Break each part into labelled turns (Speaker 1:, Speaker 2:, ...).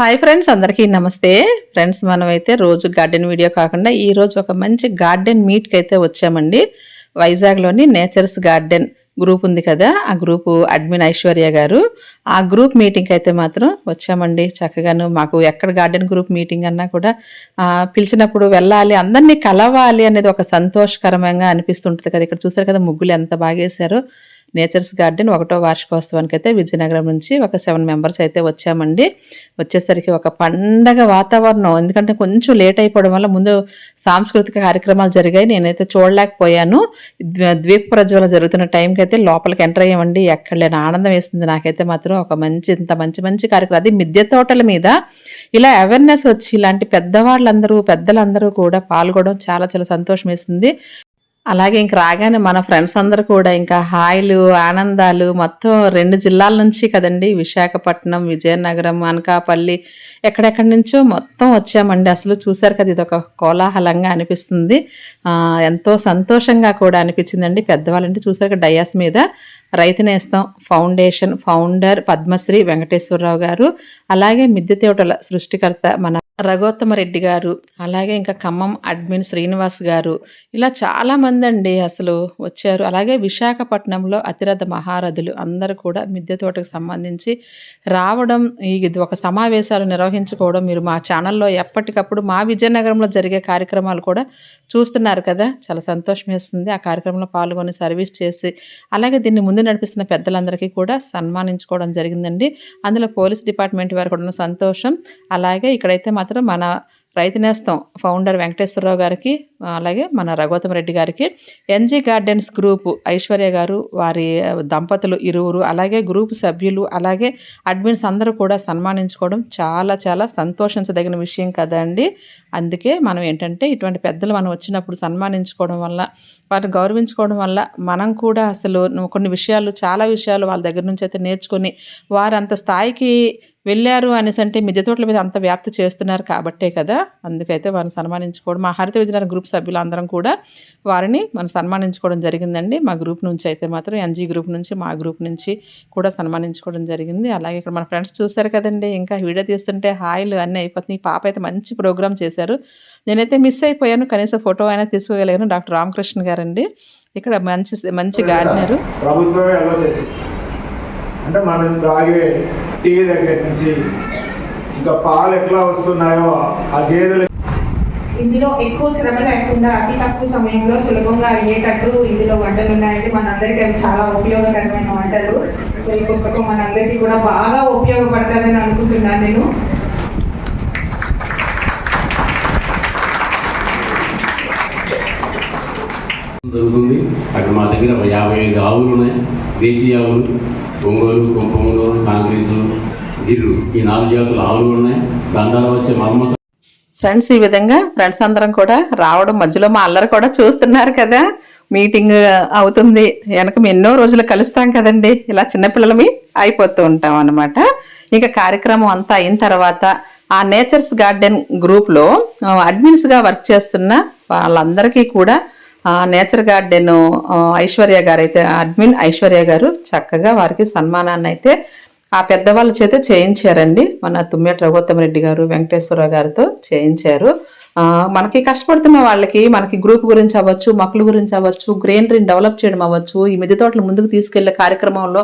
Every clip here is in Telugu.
Speaker 1: హాయ్ ఫ్రెండ్స్ అందరికీ నమస్తే. ఫ్రెండ్స్ మనమైతే రోజు గార్డెన్ వీడియో కాకుండా ఈరోజు ఒక మంచి గార్డెన్ మీట్కి అయితే వచ్చామండి. వైజాగ్లోని నేచర్స్ గార్డెన్ గ్రూప్ ఉంది కదా ఆ గ్రూప్ అడ్మిన్ ఐశ్వర్య గారు. ఆ గ్రూప్ మీటింగ్కి అయితే మాత్రం వచ్చామండి. చక్కగాను మాకు ఎక్కడ గార్డెన్ గ్రూప్ మీటింగ్ అన్నా కూడా పిలిచినప్పుడు వెళ్ళాలి అందరినీ కలవాలి అనేది ఒక సంతోషకరంగా అనిపిస్తుంటుంది కదా. ఇక్కడ చూసారు కదా ముగ్గులు ఎంత బాగా వేశారో. నేచర్స్ గార్డెన్ ఒకటో వార్షికోత్సవానికి అయితే విజయనగరం నుంచి ఒక సెవెన్ మెంబర్స్ అయితే వచ్చామండి. వచ్చేసరికి ఒక పండగ వాతావరణం. ఎందుకంటే కొంచెం లేట్ అయిపోవడం వల్ల ముందు సాంస్కృతిక కార్యక్రమాలు జరిగాయి. నేనైతే చూడలేకపోయాను. ద్వీప ప్రజ్వల జరుగుతున్న టైంకి అయితే లోపలికి ఎంటర్ అయ్యామండి. ఎక్కడ లేని ఆనందం వేస్తుంది నాకైతే మాత్రం. ఒక మంచి ఇంత మంచి మంచి కార్యక్రమం. అది మిద్దె తోటల మీద ఇలా అవేర్నెస్ వచ్చి ఇలాంటి పెద్దవాళ్ళందరూ పెద్దలందరూ కూడా పాల్గొనడం చాలా చాలా సంతోషం వేస్తుంది అలాగే ఇంక రాగానే మన ఫ్రెండ్స్ అందరు కూడా ఇంకా హాయిలు ఆనందాలు మొత్తం రెండు జిల్లాల నుంచి కదండి. విశాఖపట్నం విజయనగరం అనకాపల్లి ఎక్కడెక్కడి నుంచో మొత్తం వచ్చామండి. అసలు చూశారు కదా ఇది ఒక కోలాహలంగా అనిపిస్తుంది. ఎంతో సంతోషంగా కూడా అనిపించిందండి. పెద్దవాళ్ళంటే చూసారు కదా డయాస్ మీద రైతు నేస్తం ఫౌండేషన్ ఫౌండర్ పద్మశ్రీ వెంకటేశ్వరరావు గారు. అలాగే మిద్దె తోటల సృష్టికర్త మన రఘోత్తమరెడ్డి గారు అలాగే ఇంకా ఖమ్మం అడ్మిన్ శ్రీనివాస్ గారు ఇలా చాలామంది అండి అసలు వచ్చారు. అలాగే విశాఖపట్నంలో అతిరథ మహారథులు అందరూ కూడా మిద్దె తోటకు సంబంధించి రావడం ఈ- ఇది ఒక సమావేశాలు నిర్వహించుకోవడం మీరు మా ఛానల్లో ఎప్పటికప్పుడు మా విజయనగరంలో జరిగే కార్యక్రమాలు కూడా చూస్తున్నారు కదా. చాలా సంతోషం వేస్తుంది. ఆ కార్యక్రమంలో పాల్గొని సర్వీస్ చేసి అలాగే దీన్ని ముందు నడిపిస్తున్న పెద్దలందరికీ కూడా సన్మానించుకోవడం జరిగిందండి. అందులో పోలీస్ డిపార్ట్మెంట్ వారు కూడా ఉన్న సంతోషం. అలాగే ఇక్కడైతే మా మాత్రం మన రైతు నేస్తం ఫౌండర్ వెంకటేశ్వరరావు గారికి అలాగే మన రఘువతం రెడ్డి గారికి ఎన్జీ గార్డెన్స్ గ్రూప్ ఐశ్వర్య గారు వారి దంపతులు ఇరువురు అలాగే గ్రూప్ సభ్యులు అలాగే అడ్మిన్స్ అందరూ కూడా సన్మానించుకోవడం చాలా చాలా సంతోషించదగిన విషయం కదండి అందుకే మనం ఏంటంటే ఇటువంటి పెద్దలు మనం వచ్చినప్పుడు సన్మానించుకోవడం వల్ల వారిని గౌరవించుకోవడం వల్ల మనం కూడా అసలు కొన్ని విషయాలు చాలా విషయాలు వాళ్ళ దగ్గర నుంచి అయితే నేర్చుకొని వారు అంత స్థాయికి వెళ్ళారు అనేసి అంటే మిద్దె తోటల మీద అంత వ్యాప్తి చేస్తున్నారు కాబట్టే కదా. అందుకైతే వారిని సన్మానించుకోవడం మా హరిత విజయనగరం గ్రూప్ సభ్యులు అందరం కూడా వారిని మనం సన్మానించుకోవడం జరిగిందండి. మా గ్రూప్ నుంచి అయితే మాత్రం ఎన్జీ గ్రూప్ నుంచి మా గ్రూప్ నుంచి కూడా సన్మానించుకోవడం జరిగింది. అలాగే ఇక్కడ మన ఫ్రెండ్స్ చూస్తారు కదండి ఇంకా వీడియో తీస్తుంటే హాయిలు అన్నీ అయిపోతున్నాయి. ఈ పాప అయితే మంచి ప్రోగ్రామ్ చేశారు. నేనైతే మిస్ అయిపోయాను. కనీసం ఫోటో అయినా తీసుకోగలిగాను. డాక్టర్ రామకృష్ణ గారండి. ఇక్కడ మంచి మంచి గార్డెనరు.
Speaker 2: ప్రభుత్వమే అలో చేసింది. అంటే మనం తాగే టీ దగ్గర నుంచి ఇంకా పాలు ఎట్లా వస్తున్నాయో ఆ గేదెలు
Speaker 3: ఇందులో ఎక్కువ శ్రమ లేకుండా అతి తక్కువ సమయంలో సులభంగా అయ్యేటట్టు ఇందులో వంటలు ఉన్నాయండి. మనందరికీ అవి చాలా ఉపయోగకరమైన వంటలు. సో ఈ పుస్తకం మనందరికీ కూడా బాగా ఉపయోగపడుతుందని అనుకుంటున్నాను నేను.
Speaker 4: దొరుకుతుంది అక్కడ మా దగ్గర ఒక యాభై ఐదు ఆవులు ఉన్నాయి. దేశీయ ఆవులు ఒంగోలు కుంపములు కాంగ్రెసు గిర్రు ఈ నాలుగు జాతుల ఆవులు ఉన్నాయి. దాని ద్వారా వచ్చే మర్మత
Speaker 1: ఫ్రెండ్స్ ఈ విధంగా ఫ్రెండ్స్ అందరం కూడా రావడం మధ్యలో మా అల్లరి కూడా చూస్తున్నారు కదా. మీటింగ్ అవుతుంది. వెనక మేము ఎన్నో రోజులు కలుస్తాం కదండి. ఇలా చిన్నపిల్లలమి అయిపోతూ ఉంటాం అనమాట ఇంకా కార్యక్రమం అంతా అయిన తర్వాత ఆ నేచర్స్ గార్డెన్ గ్రూప్లో అడ్మిన్స్గా వర్క్ చేస్తున్న వాళ్ళందరికీ కూడా నేచర్ గార్డెన్ ఐశ్వర్య గారు అయితే అడ్మిన్ ఐశ్వర్య గారు చక్కగా వారికి సన్మానాన్ని అయితే ఆ పెద్దవాళ్ళ చేత చేయించారండి. మన తుమ్మేట రఘుత్తమ రెడ్డి గారు వెంకటేశ్వరరావు గారితో చేయించారు. మనకి కష్టపడుతున్న వాళ్ళకి మనకి గ్రూప్ గురించి అవ్వచ్చు మొక్కల గురించి అవ్వచ్చు గ్రీనరీని డెవలప్ చేయడం అవ్వచ్చు ఈ మిద్దె తోటలు ముందుకు తీసుకెళ్ళే కార్యక్రమంలో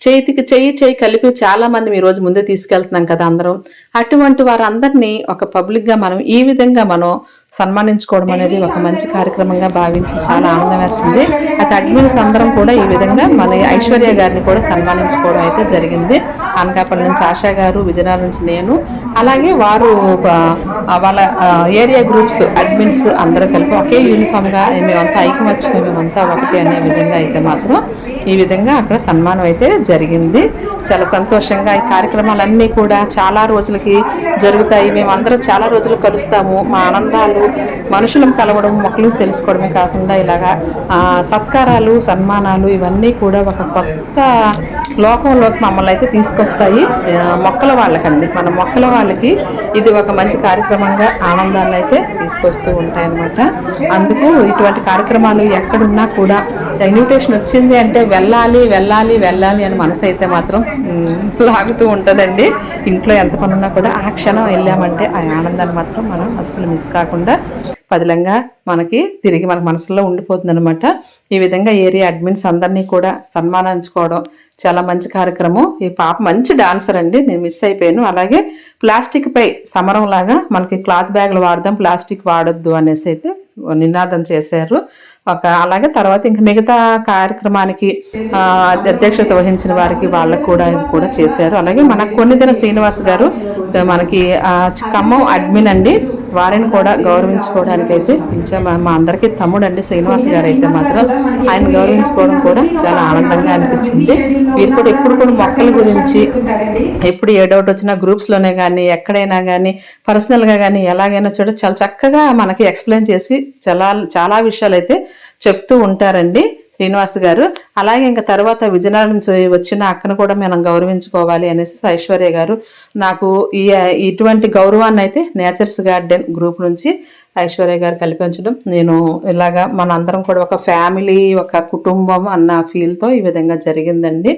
Speaker 1: చేతికి చెయ్యి చేయి కలిపి చాలా మంది ఈ రోజు ముందే తీసుకెళ్తున్నాం కదా అందరం. అటువంటి వారందరినీ ఒక పబ్లిక్గా మనం ఈ విధంగా మనం సన్మానించుకోవడం అనేది ఒక మంచి కార్యక్రమంగా భావించి చాలా ఆనందం వేస్తుంది. అయితే అడ్మిన్స్ అందరం కూడా ఈ విధంగా మన ఐశ్వర్య గారిని కూడా సన్మానించుకోవడం అయితే జరిగింది. అనకాపల్లి నుంచి ఆశా గారు విజయనగరం నుంచి నేను అలాగే వారు వాళ్ళ ఏరియా గ్రూప్స్ అడ్మిన్స్ అందరూ కలిపి ఒకే యూనిఫామ్గా మేమంతా ఐకమత్యంగా మేమంతా ఒకటి అనే విధంగా అయితే మాత్రం ఈ విధంగా అక్కడ సన్మానం అయితే జరిగింది. చాలా సంతోషంగా ఈ కార్యక్రమాలన్నీ కూడా చాలా రోజులకి జరుగుతాయి. మేమందరం చాలా రోజులు కలుస్తాము. మా ఆనందాలు అందరూ మనుషులను కలవడం మొక్కలు తెలుసుకోవడమే కాకుండా ఇలాగా సత్కారాలు సన్మానాలు ఇవన్నీ కూడా ఒక కొత్త లోకంలోకి మమ్మల్ని అయితే తీసుకొస్తాయి. మొక్కల వాళ్ళకండి. మన మొక్కల వాళ్ళకి ఇది ఒక మంచి కార్యక్రమంగా ఆనందాన్ని అయితే తీసుకొస్తూ ఉంటాయి అన్నమాట అందుకు ఇటువంటి కార్యక్రమాలు ఎక్కడున్నా కూడా ఇన్విటేషన్ వచ్చింది అంటే వెళ్ళాలి వెళ్ళాలి వెళ్ళాలి అని మనసు అయితే మాత్రం లాగుతూ ఉంటుందండి. ఇంట్లో ఎంత పని ఉన్నా కూడా ఆ క్షణం వెళ్ళామంటే ఆ ఆనందాన్ని మాత్రం మనం అస్సలు మిస్ కాకుండా పదిలంగా మనకి తిరిగి మన మనసులో ఉండిపోతుంది అనమాట ఈ విధంగా ఏరియా అడ్మిన్స్ అందరినీ కూడా సన్మానించుకోవడం చాలా మంచి కార్యక్రమం. ఈ పాప మంచి డాన్సర్ అండి. నేను మిస్ అయిపోయాను. అలాగే ప్లాస్టిక్ పై సమరం లాగా మనకి క్లాత్ బ్యాగులు వాడదాం ప్లాస్టిక్ వాడొద్దు అనేసి అయితే నినాదం చేశారు. ఒక అలాగే తర్వాత ఇంకా మిగతా కార్యక్రమానికి అధ్యక్షత వహించిన వారికి వాళ్ళకు కూడా కూడా చేశారు. అలాగే మన కొన్నిదిన శ్రీనివాస్ గారు మనకి ఖమ్మం అడ్మిన్ అండి. వారిని కూడా గౌరవించుకోవడానికి అయితే పిలిచాం. మా- మా అందరికీ తమ్ముడు అండి శ్రీనివాస్ గారు అయితే మాత్రం ఆయన గౌరవించుకోవడం కూడా చాలా ఆనందంగా అనిపించింది. వీరు కూడా ఎప్పుడు కూడా మొక్కల గురించి ఎప్పుడు ఏ డౌట్ వచ్చినా గ్రూప్స్లోనే కానీ ఎక్కడైనా కానీ పర్సనల్గా కానీ ఎలాగైనా చూడ చాలా చక్కగా మనకి ఎక్స్ప్లెయిన్ చేసి చాలా చాలా విషయాలు అయితే చెప్తూ ఉంటారండి. శ్రీనివాస్ గారు. అలాగే ఇంకా తర్వాత విజయనగరం నుంచి వచ్చిన అక్కను కూడా మనం గౌరవించుకోవాలి అనేసి ఐశ్వర్య గారు. నాకు ఈ ఇటువంటి గౌరవాన్ని అయితే నేచర్స్ గార్డెన్ గ్రూప్ నుంచి ఐశ్వర్య గారు కల్పించడం. నేను ఇలాగా మన అందరం కూడా ఒక ఫ్యామిలీ ఒక కుటుంబం అన్న ఫీల్తో ఈ విధంగా జరిగిందండి.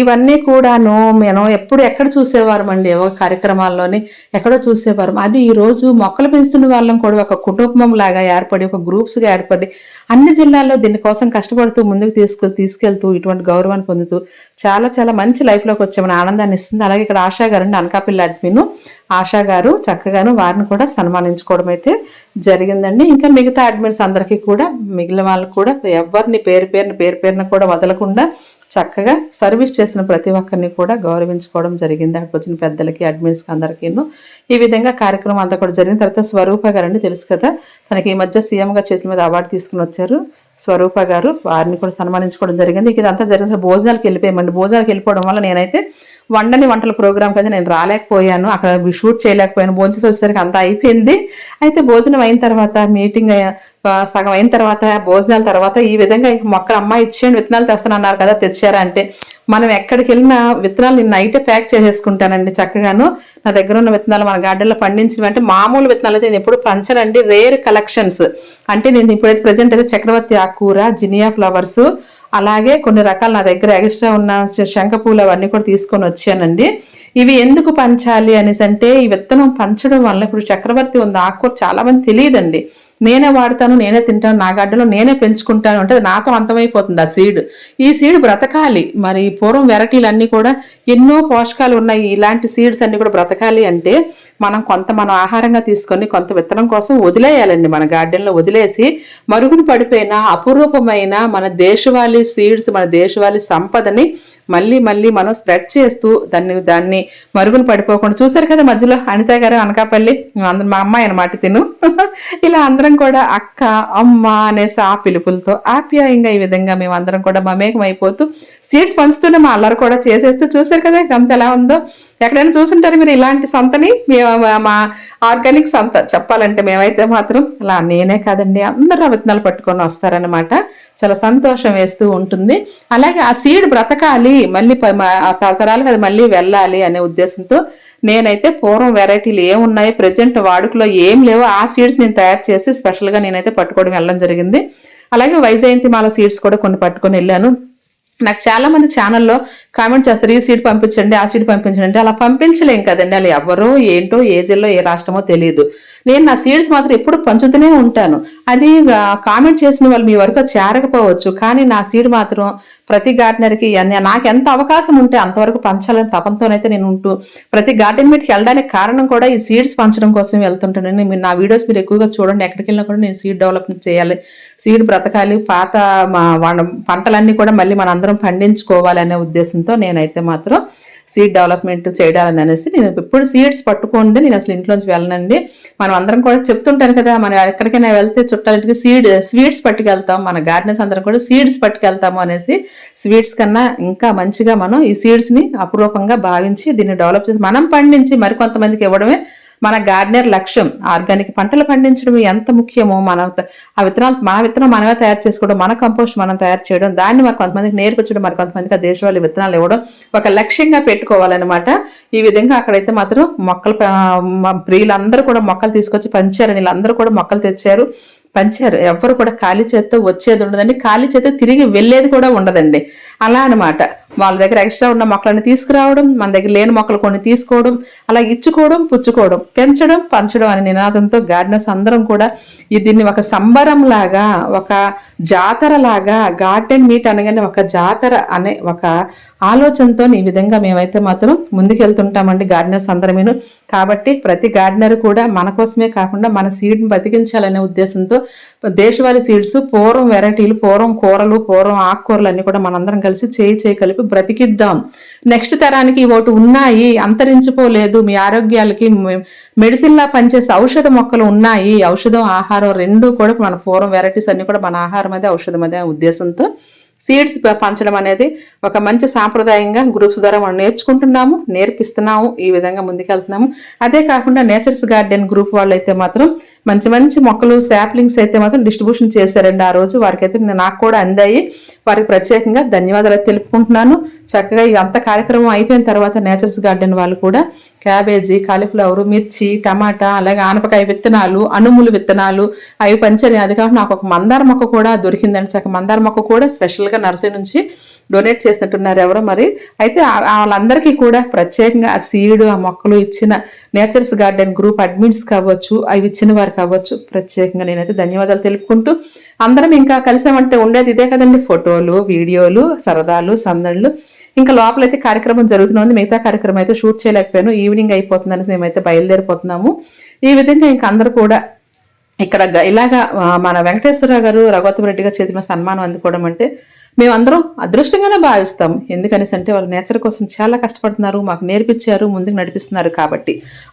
Speaker 1: ఇవన్నీ కూడాను మేము ఎప్పుడు ఎక్కడ చూసేవారం అండి? ఏవో కార్యక్రమాల్లోని ఎక్కడో చూసేవారం. అది ఈరోజు మొక్కలు పెంచుతున్న వాళ్ళం కూడా ఒక కుటుంబం లాగా ఏర్పడి ఒక గ్రూప్స్గా ఏర్పడి అన్ని జిల్లాల్లో దీనికోసం కష్టపడుతూ ముందుకు తీసుకు తీసుకెళ్తూ ఇటువంటి గౌరవాన్ని పొందుతూ చాలా చాలా మంచి లైఫ్లోకి వచ్చామని ఆనందాన్ని ఇస్తుంది. అలాగే ఇక్కడ ఆశా గారు అండి అనకాపల్లి అడ్మిను. ఆశా గారు చక్కగాను వారిని కూడా సన్మానించుకోవడం అయితే జరిగిందండి. ఇంకా మిగతా అడ్మిన్స్ అందరికీ కూడా మిగిలిన వాళ్ళకి కూడా ఎవరిని పేరు పేరున పేరు పేరున కూడా వదలకుండా చక్కగా సర్వీస్ చేసిన ప్రతి ఒక్కరిని కూడా గౌరవించుకోవడం జరిగింది. అక్కడికి వచ్చిన పెద్దలకి అడ్మిన్స్కి అందరికీను. ఈ విధంగా కార్యక్రమం అంతా కూడా జరిగిన తర్వాత స్వరూప గారు అండి తెలుసు కదా? తనకి ఈ మధ్య సీఎంగా చేతుల మీద అవార్డు తీసుకుని వచ్చారు. స్వరూప గారు వారిని కూడా సన్మానించుకోవడం జరిగింది. ఇక ఇదంతా జరిగిన భోజనాలకు వెళ్ళిపోయామండి. భోజనాలకు వెళ్ళిపోవడం వల్ల నేనైతే వండని వంటల ప్రోగ్రామ్ కదా నేను రాలేకపోయాను. అక్కడ షూట్ చేయలేకపోయాను. భోజనం వచ్చేసరికి అంతా అయిపోయింది. అయితే భోజనం అయిన తర్వాత మీటింగ్ సగం అయిన తర్వాత భోజనాల తర్వాత ఈ విధంగా మొక్కలు అమ్మాయి ఇచ్చేయండి విత్తనాలు తెస్తానన్నారు కదా తెచ్చారా అంటే మనం ఎక్కడికి వెళ్ళినా విత్తనాలు నేను నైటే ప్యాక్ చేసేసుకుంటానండి చక్కగాను. నా దగ్గర ఉన్న విత్తనాలు మనం గార్డెన్లో పండించినవి అంటే మామూలు విత్తనాలు అయితే నేను ఎప్పుడు పంచనండి. Rare collections. అంటే నేను ఇప్పుడైతే ప్రజెంట్ అయితే చక్రవర్తి ఆకుకూర జినియా ఫ్లవర్స్ అలాగే కొన్ని రకాల నా దగ్గర ఎక్స్ట్రా ఉన్న శంఖపూలు అవన్నీ కూడా తీసుకొని వచ్చానండి. ఇవి ఎందుకు పంచాలి అనేసి అంటే ఈ విత్తనం పంచడం వల్ల ఇప్పుడు చక్రవర్తి ఉంది. ఆకుకూర చాలా మంది తెలియదండి. నేనే వాడతాను నేనే తింటాను నా గడ్డలో నేనే పెంచుకుంటాను అంటే నాతో అంతమైపోతుంది ఆ సీడ్. ఈ సీడ్ బ్రతకాలి. మరి పూర్వం వెరైటీలు అన్నీ కూడా ఎన్నో పోషకాలు ఉన్నాయి. ఇలాంటి సీడ్స్ అన్నీ కూడా బ్రతకాలి అంటే మనం కొంత మనం ఆహారంగా తీసుకొని కొంత విత్తనం కోసం వదిలేయాలండి. మన గార్డెన్లో వదిలేసి మరుగున పడిపోయిన అపురూపమైన మన దేశవాళీ సీడ్స్ మన దేశవాళీ సంపదని మళ్ళీ మళ్ళీ మనం స్ప్రెడ్ చేస్తూ దాన్ని దాన్ని మరుగున పడిపోకుండా చూసారు కదా మధ్యలో అనిత గారు అనకాపల్లి మా అమ్మాయి అనమాట తిను. ఇలా అందరూ కూడా అక్క అమ్మ అనేసి ఆ పిలుపులతో ఆప్యాయంగా ఈ విధంగా మేము అందరం కూడా మమేకమైపోతూ సీట్స్ పంచుతూనే మా అల్లరి కూడా చేసేస్తూ చూసారు కదా ఇదంతా ఎలా ఉందో? ఎక్కడైనా చూసుంటారు మీరు ఇలాంటి సంతని. మేము మా ఆర్గానిక్ సంత చెప్పాలంటే మేమైతే మాత్రం అలా నేనే కాదండి. అందరూ విత్తనాలు పట్టుకొని వస్తారనమాట చాలా సంతోషం వేస్తూ ఉంటుంది. అలాగే ఆ సీడ్ బ్రతకాలి మళ్ళీ ప- తరతరాలకు అది మళ్ళీ వెళ్ళాలి అనే ఉద్దేశంతో నేనైతే పూర్వం వెరైటీలు ఏమున్నాయి ప్రజెంట్ వాడుకలో ఏం లేవో ఆ సీడ్స్ నేను తయారు చేసి స్పెషల్గా నేనైతే పట్టుకోవడం వెళ్ళడం జరిగింది. అలాగే వైజయంతి మాల సీడ్స్ కూడా కొన్ని పట్టుకొని వెళ్ళాను. నాకు చాలామంది ఛానల్లో కామెంట్ చేస్తారు ఈ సీట్ పంపించండి ఆ సీట్ పంపించండి. అంటే అలా పంపించలేం కదండి. అలా ఎవరో ఏంటో ఏ జిల్లా ఏ రాష్ట్రమో తెలియదు నేను నా సీడ్స్ మాత్రం ఎప్పుడు పంచుతూనే ఉంటాను. అది కామెంట్ చేసిన వాళ్ళు మీ వరకు చేరకపోవచ్చు. కానీ నా సీడ్ మాత్రం ప్రతి గార్డెనర్కి నాకు ఎంత అవకాశం ఉంటే అంతవరకు పంచాలని తపంతోనైతే నేను ఉంటూ ప్రతి గార్డెన్ మీట్కి వెళ్ళడానికి కారణం కూడా ఈ సీడ్స్ పంచడం కోసం వెళ్తుంటాను మీరు నా వీడియోస్ మీరు ఎక్కువగా చూడండి. ఎక్కడికి వెళ్ళినా కూడా నేను సీడ్ డెవలప్మెంట్ చేయాలి. సీడ్ బ్రతకాలి. పాత మా పంటలన్నీ కూడా మళ్ళీ మన అందరం పండించుకోవాలి అనే ఉద్దేశంతో నేనైతే మాత్రం సీడ్ డెవలప్మెంట్ చేయడాలని అనేసి నేను ఎప్పుడు సీడ్స్ పట్టుకుంటే నేను అసలు ఇంట్లోంచి వెళ్ళనండి. మనం అందరం కూడా చెప్తుంటాను కదా మనం ఎక్కడికైనా వెళ్తే చుట్టాలింటికి సీడ్ స్వీట్స్ పట్టుకెళ్తాం మన గార్డెన్స్ అందరం కూడా సీడ్స్ పట్టుకెళ్తాము అనేసి స్వీట్స్ కన్నా ఇంకా మంచిగా మనం ఈ సీడ్స్ని అపురూపంగా భావించి దీన్ని డెవలప్ చేసి మనం పండించి మరికొంతమందికి ఇవ్వడమే మన గార్డెనర్ లక్ష్యం ఆర్గానిక్ పంటలు పండించడం ఎంత ముఖ్యమో మన ఆ విత్తనాలు మన విత్తనం మనమే తయారు చేసుకోవడం మన కంపోస్ట్ మనం తయారు చేయడం దాన్ని మరి కొంతమందికి నేర్పించడం మరి కొంతమందికి ఆ దేశవాళీ విత్తనాలు ఇవ్వడం ఒక లక్ష్యంగా పెట్టుకోవాలన్నమాట. ఈ విధంగా అక్కడైతే మాత్రం మొక్కలు ప్రియులందరూ కూడా మొక్కలు తీసుకొచ్చి పంచారు. వీళ్ళందరూ కూడా మొక్కలు తెచ్చారు. పంచారు. ఎవరు కూడా ఖాళీ చేత్తో వచ్చేది ఉండదండి. ఖాళీ చేత్తో తిరిగి వెళ్ళేది కూడా ఉండదండి. అలా అనమాట వాళ్ళ దగ్గర ఎక్స్ట్రా ఉన్న మొక్కలను తీసుకురావడం మన దగ్గర లేని మొక్కలు కొన్ని తీసుకోవడం అలా ఇచ్చుకోవడం పుచ్చుకోవడం పెంచడం పంచడం అనే నినాదంతో గార్డెనర్స్ అందరం కూడా ఈ దీన్ని ఒక సంబరం లాగా ఒక జాతర లాగా గార్డెన్ మీట్ అనగానే ఒక జాతర అనే ఒక ఆలోచనతో ఈ విధంగా మేమైతే మాత్రం ముందుకెళ్తుంటామండి గార్డెనర్స్ అందరమేను. కాబట్టి ప్రతి గార్డెనర్ కూడా మన కోసమే కాకుండా మన సీడ్ని బతికించాలనే ఉద్దేశంతో దేశవాళీ సీడ్స్ పూర్వం వెరైటీలు పూర్వం కూరలు పూర్వం ఆకుకూరలు అన్ని కూడా మనందరం కలిసి చేయి చేయి కలిపి బ్రతికిద్దాం. నెక్స్ట్ తరానికి ఒకటి ఉన్నాయి అంతరించిపోలేదు మీ ఆరోగ్యాలకి మెడిసిన్లా పనిచేసే ఔషధ మొక్కలు ఉన్నాయి ఔషధం ఆహారం రెండు కూడా మన పూర్వం వెరైటీస్ అన్ని కూడా మన ఆహారం అదే ఔషధం అదే ఉద్దేశంతో సీడ్స్ పంచడం అనేది ఒక మంచి సాంప్రదాయంగా గ్రూప్స్ ద్వారా మనం నేర్చుకుంటున్నాము నేర్పిస్తున్నాము ఈ విధంగా ముందుకెళ్తున్నాము. అదే కాకుండా నేచర్స్ గార్డెన్ గ్రూప్ వాళ్ళు అయితే మాత్రం మంచి మంచి మొక్కలు శాప్లింగ్స్ అయితే మాత్రం డిస్ట్రిబ్యూషన్ చేశారండి ఆ రోజు. వారికైతే నాకు కూడా అందాయి. వారికి ప్రత్యేకంగా ధన్యవాదాలు తెలుపుకుంటున్నాను. చక్కగా అంత కార్యక్రమం అయిపోయిన తర్వాత నేచర్స్ గార్డెన్ వాళ్ళు కూడా క్యాబేజీ కాలీఫ్లవర్ మిర్చి టమాటా అలాగే ఆనపకాయ విత్తనాలు అనుములు విత్తనాలు అవి పంచారు అది కాకుండా నాకు ఒక మందార మొక్క కూడా దొరికిందండి. చక్క మందార మొక్క కూడా స్పెషల్గా నర్సరీ నుంచి డొనేట్ చేసినట్టున్నారు ఎవరో మరి. అయితే వాళ్ళందరికీ కూడా ప్రత్యేకంగా ఆ సీడ్ ఆ మొక్కలు ఇచ్చిన నేచర్స్ గార్డెన్ గ్రూప్ అడ్మిన్స్ కావచ్చు అవి ఇచ్చిన వారికి కావచ్చు. ప్రత్యేకంగా నేనైతే ధన్యవాదాలు తెలుపుకుంటూ అందరం ఇంకా కలిసామంటే ఉండేది ఇదే కదండి. ఫోటోలు వీడియోలు సరదాలు సందడులు ఇంకా లోపలైతే కార్యక్రమం జరుగుతుంది మిగతా కార్యక్రమం అయితే షూట్ చేయలేకపోయాను. ఈవినింగ్ అయిపోతుందని మేమైతే బయలుదేరిపోతున్నాము. ఈ విధంగా ఇంకా అందరూ కూడా ఇక్కడ ఇలాగా మన వెంకటేశ్వరరావు గారు రఘువతం రెడ్డి గారు చేతిలో సన్మానం అందుకోవడం అంటే మేమందరం అదృష్టంగానే భావిస్తాం. ఎందుకనేసి అంటే వాళ్ళు నేచర్ కోసం చాలా కష్టపడుతున్నారు మాకు నేర్పించారు ముందుకు నడిపిస్తున్నారు కాబట్టి.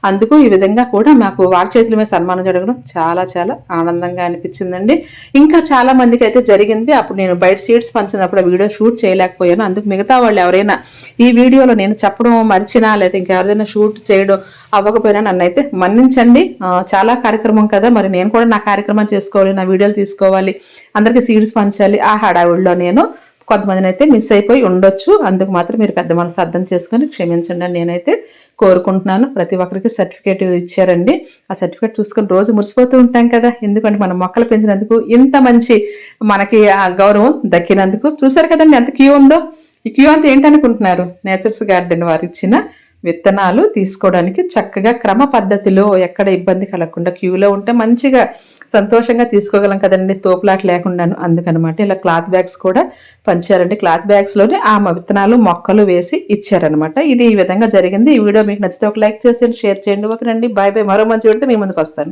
Speaker 1: అందుకు ఈ విధంగా కూడా మాకు వాళ్ళ చేతుల మీద సన్మానం జరగడం చాలా చాలా ఆనందంగా అనిపించిందండి. ఇంకా చాలా మందికి అయితే జరిగింది. అప్పుడు నేను బయట సీట్స్ పంచినప్పుడు వీడియో షూట్ చేయలేకపోయాను. అందుకు మిగతా వాళ్ళు ఎవరైనా ఈ వీడియోలో నేను చెప్పడం మర్చినా లేదా ఇంకెవరైనా షూట్ చేయడం అవ్వకపోయినా నన్ను అయితే మన్నించండి. చాలా కార్యక్రమం కదా మరి నేను కూడా నా కార్యక్రమం చేసుకోవాలి నా వీడియోలు తీసుకోవాలి అందరికీ సీడ్స్ పంచాలి ఆ హడావిడిలో నేను కొంతమందిని అయితే మిస్ అయిపోయి ఉండొచ్చు. అందుకు మాత్రం మీరు పెద్ద మనసు అర్థం చేసుకొని క్షమించండి అని నేనైతే కోరుకుంటున్నాను. ప్రతి ఒక్కరికి సర్టిఫికేట్ ఇచ్చారండి. ఆ సర్టిఫికేట్ చూసుకొని రోజు మురిసిపోతూ ఉంటాం కదా. ఎందుకంటే మనం మొక్కలు పెంచినందుకు ఇంత మంచి మనకి ఆ గౌరవం దక్కినందుకు. చూసారు కదండి ఎంత క్యూ ఉందో? ఈ క్యూ అంతా ఏంటనుకుంటున్నారు? నేచర్స్ గార్డెన్ వారు ఇచ్చిన విత్తనాలు తీసుకోవడానికి చక్కగా క్రమ పద్ధతిలో ఎక్కడ ఇబ్బంది కలగకుండా క్యూలో ఉంటే మంచిగా సంతోషంగా తీసుకోగలం కదండి. తోపులాట లేకుండాను. అందుకనమాట ఇలా క్లాత్ బ్యాగ్స్ కూడా పంచారండి. క్లాత్ బ్యాగ్స్లోనే ఆ విత్తనాలు మొక్కలు వేసి ఇచ్చారనమాట. ఇది ఈ విధంగా జరిగింది. ఈ వీడియో మీకు నచ్చితే ఒక లైక్ చేసేయండి షేర్ చేయండి. ఓకేనండి. Bye bye. మరో మంచి పెడితే మీ ముందుకు వస్తాను.